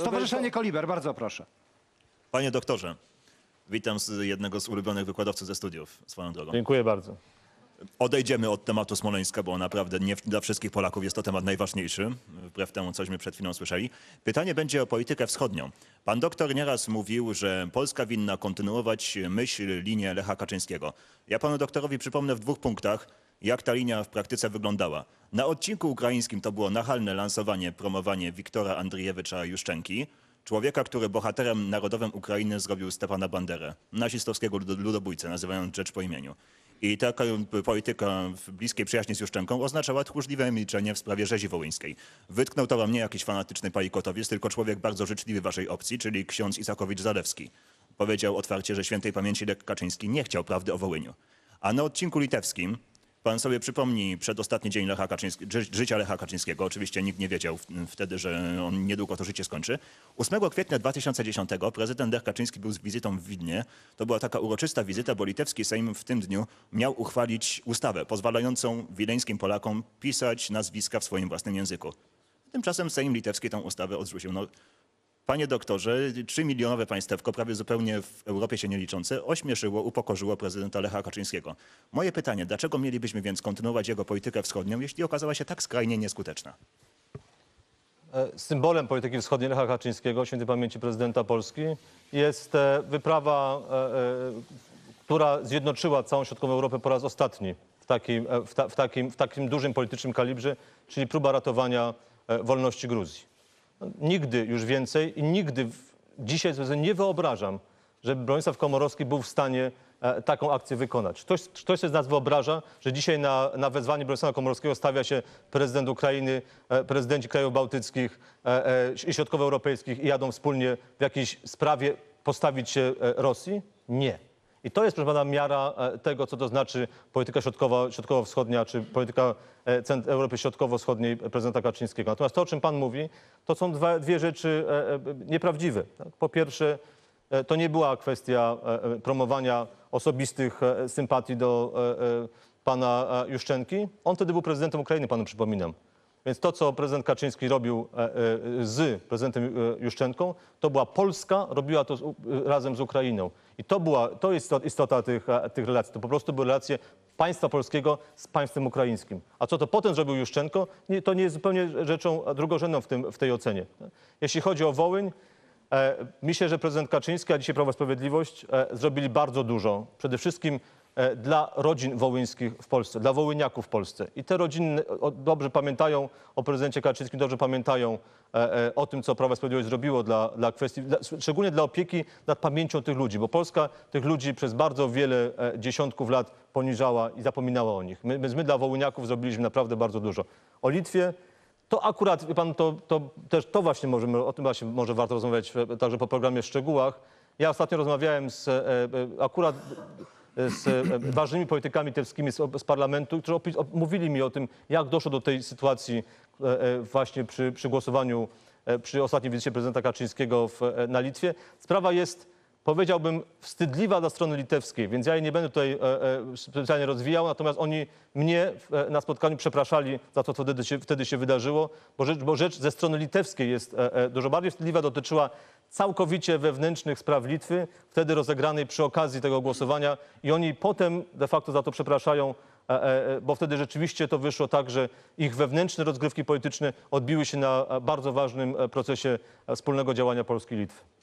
Stowarzyszenie Koliber, bardzo proszę. Panie doktorze, witam z jednego z ulubionych wykładowców ze studiów, swoją drogą. Dziękuję bardzo. Odejdziemy od tematu Smoleńska, bo naprawdę nie dla wszystkich Polaków jest to temat najważniejszy, wbrew temu, cośmy przed chwilą słyszeli. Pytanie będzie o politykę wschodnią. Pan doktor nieraz mówił, że Polska winna kontynuować myśl, linię Lecha Kaczyńskiego. Ja panu doktorowi przypomnę w dwóch punktach, jak ta linia w praktyce wyglądała. Na odcinku ukraińskim to było nachalne lansowanie, promowanie Wiktora Andrijewicza Juszczenki, człowieka, który bohaterem narodowym Ukrainy zrobił Stepana Banderę, nazistowskiego lud- ludobójcę, nazywając rzecz po imieniu. I taka polityka w bliskiej przyjaźni z Juszczenką oznaczała tchórzliwe milczenie w sprawie rzezi wołyńskiej. Wytknął to wam nie jakiś fanatyczny palikotowiec, tylko człowiek bardzo życzliwy waszej opcji, czyli ksiądz Isakowicz-Zalewski. Powiedział otwarcie, że świętej pamięci Lech Kaczyński nie chciał prawdy o Wołyniu. A na odcinku litewskim Pan sobie przypomni przedostatni dzień Lecha Kaczyński, ży, życia Lecha Kaczyńskiego. Oczywiście nikt nie wiedział wtedy, że on niedługo to życie skończy. 8 kwietnia 2010 prezydent Lech Kaczyński był z wizytą w Widnie. To była taka uroczysta wizyta, bo litewski Sejm w tym dniu miał uchwalić ustawę pozwalającą wileńskim Polakom pisać nazwiska w swoim własnym języku. Tymczasem Sejm litewski tę ustawę odrzucił. No, Panie doktorze, 3 milionowe państewko, prawie zupełnie w Europie się nie liczące, ośmieszyło, upokorzyło prezydenta Lecha Kaczyńskiego. Moje pytanie, dlaczego mielibyśmy więc kontynuować jego politykę wschodnią, jeśli okazała się tak skrajnie nieskuteczna? E, Symbolem polityki wschodniej Lecha Kaczyńskiego, świętej pamięci prezydenta Polski, jest e, wyprawa, e, która zjednoczyła całą środkową Europę po raz ostatni w takim, w ta, w takim, w takim dużym politycznym kalibrze, czyli próba ratowania wolności Gruzji. Nigdy już więcej i nigdy w, dzisiaj sobie nie wyobrażam, żeby Bronisław Komorowski był w stanie e, taką akcję wykonać. Ktoś, ktoś z nas wyobraża, że dzisiaj na, na wezwanie Bronisława Komorowskiego stawia się prezydent Ukrainy, e, prezydenci krajów bałtyckich e, e, i środkowoeuropejskich i jadą wspólnie w jakiejś sprawie postawić się e, Rosji? Nie. I to jest, proszę pana, miara e, tego, co to znaczy polityka środkowa, środkowo-wschodnia, czy polityka e, Europy Środkowo-Wschodniej prezydenta Kaczyńskiego. Natomiast to, o czym pan mówi, to są dwa, dwie rzeczy e, e, nieprawdziwe. tak? Po pierwsze, e, to nie była kwestia e, e, promowania osobistych e, sympatii do e, e, pana e, Juszczenki. On wtedy był prezydentem Ukrainy, panu przypominam. Więc to, co prezydent Kaczyński robił e, e, z prezydentem e, Juszczenką, to była Polska, robiła to razem z Ukrainą. I to, była, to jest istot- istota tych, tych relacji. To po prostu były relacje państwa polskiego z państwem ukraińskim. A co to potem zrobił Juszczenko, nie, to nie jest zupełnie rzeczą drugorzędną w, tym, w tej ocenie. Jeśli chodzi o Wołyń, Myślę, że prezydent Kaczyński, a dzisiaj Prawo i Sprawiedliwość zrobili bardzo dużo. Przede wszystkim dla rodzin wołyńskich w Polsce, dla wołyniaków w Polsce. I te rodziny dobrze pamiętają o prezydencie Kaczyńskim, dobrze pamiętają e, e, o tym, co Prawo i Sprawiedliwość zrobiło dla, dla kwestii, dla, szczególnie dla opieki nad pamięcią tych ludzi, bo Polska tych ludzi przez bardzo wiele e, dziesiątków lat poniżała i zapominała o nich. My, my, dla wołyniaków zrobiliśmy naprawdę bardzo dużo. O Litwie to akurat, pan, to, to też to właśnie możemy, o tym właśnie może warto rozmawiać e, także po programie w szczegółach. Ja ostatnio rozmawiałem z, e, e, akurat z e, ważnymi politykami litewskimi z, z parlamentu, którzy mówili mi o tym, jak doszło do tej sytuacji e, e, właśnie przy, przy głosowaniu, przy ostatniej wizycie prezydenta Kaczyńskiego w, na Litwie. Sprawa jest powiedziałbym, wstydliwa dla strony litewskiej, więc ja jej nie będę tutaj e, e, specjalnie rozwijał, natomiast oni mnie e, na spotkaniu przepraszali za to, co wtedy się, wtedy się wydarzyło, bo rzecz, bo rzecz ze strony litewskiej jest dużo bardziej wstydliwa, dotyczyła całkowicie wewnętrznych spraw Litwy, wtedy rozegranej przy okazji tego głosowania i oni potem de facto za to przepraszają, bo wtedy rzeczywiście to wyszło tak, że ich wewnętrzne rozgrywki polityczne odbiły się na bardzo ważnym procesie wspólnego działania Polski i Litwy.